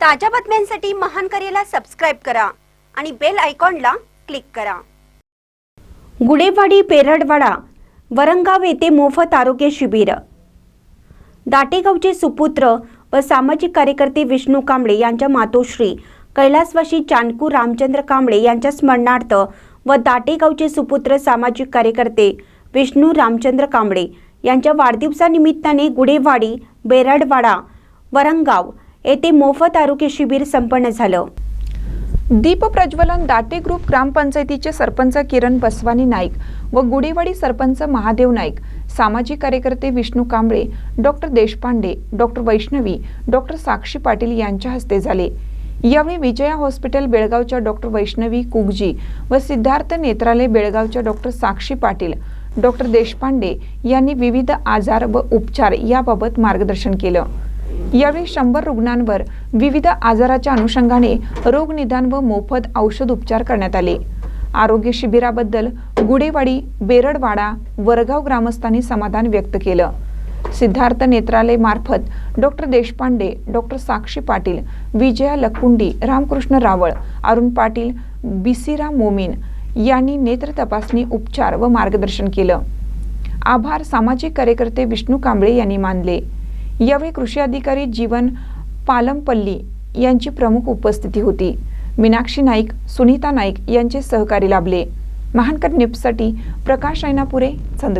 ताज्या बातम्यांसाठी महान करेला सबस्क्राईब करा आणि बेल आयकॉनला क्लिक करा. गुडेवाडी पेरडवाडा वरंगाव येथे मोफत आरोग्य शिबिर. दाटेगावचे सुपुत्र व सामाजिक कार्यकर्ते विष्णू कांबळे यांच्या मातोश्री कैलासवाशी चाणकू रामचंद्र कांबळे यांच्या स्मरणार्थ व दाटेगावचे सुपुत्र सामाजिक कार्यकर्ते विष्णू रामचंद्र कांबळे यांच्या वाढदिवसानिमित्ताने गुडेवाडी बेरडवाडा वरंगाव येथे मोफत आरोग्य शिबिर संपन्न झालं. दीप प्रज्वलन दाटे ग्रुप ग्रामपंचायतीचे सरपंच किरण बसवानी नाईक व गुढीवाडी सरपंच महादेव नाईक सामाजिक कार्यकर्ते Vishnu Kamble doctor Deshpande doctor Vaishnavi doctor Sakshi Patil यांच्या हस्ते झाले. यावेळी विजया हॉस्पिटल बेळगावच्या डॉक्टर वैष्णवी कुगजी व सिद्धार्थ नेत्रालय बेळगावच्या डॉक्टर साक्षी पाटील डॉक्टर देशपांडे यांनी विविध आजार व उपचार याबाबत मार्गदर्शन केलं. यावेळी शंभर रुग्णांवर विविध आजाराच्या अनुषंगाने रोगनिदान व मोफत औषध उपचार करण्यात आले. आरोग्य शिबिराबद्दल गुडेवाडी बेरडवाडा वरगाव ग्रामस्थांनी समाधान व्यक्त केलं. सिद्धार्थ नेत्रालय मार्फत डॉक्टर देशपांडे डॉक्टर साक्षी पाटील विजया लकुंडी रामकृष्ण रावळ अरुण पाटील बिसिरा मोमीन यांनी नेत्र तपासणी उपचार व मार्गदर्शन केलं. आभार सामाजिक कार्यकर्ते विष्णू कांबळे यांनी मानले. यावेळी कृषी अधिकारी जीवन पालमपल्ली यांची प्रमुख उपस्थिती होती. मीनाक्षी नाईक सुनीता नाईक यांचे सहकारी लाभले. महानकर न्यूजसाठी प्रकाश ऐनापुरे चंद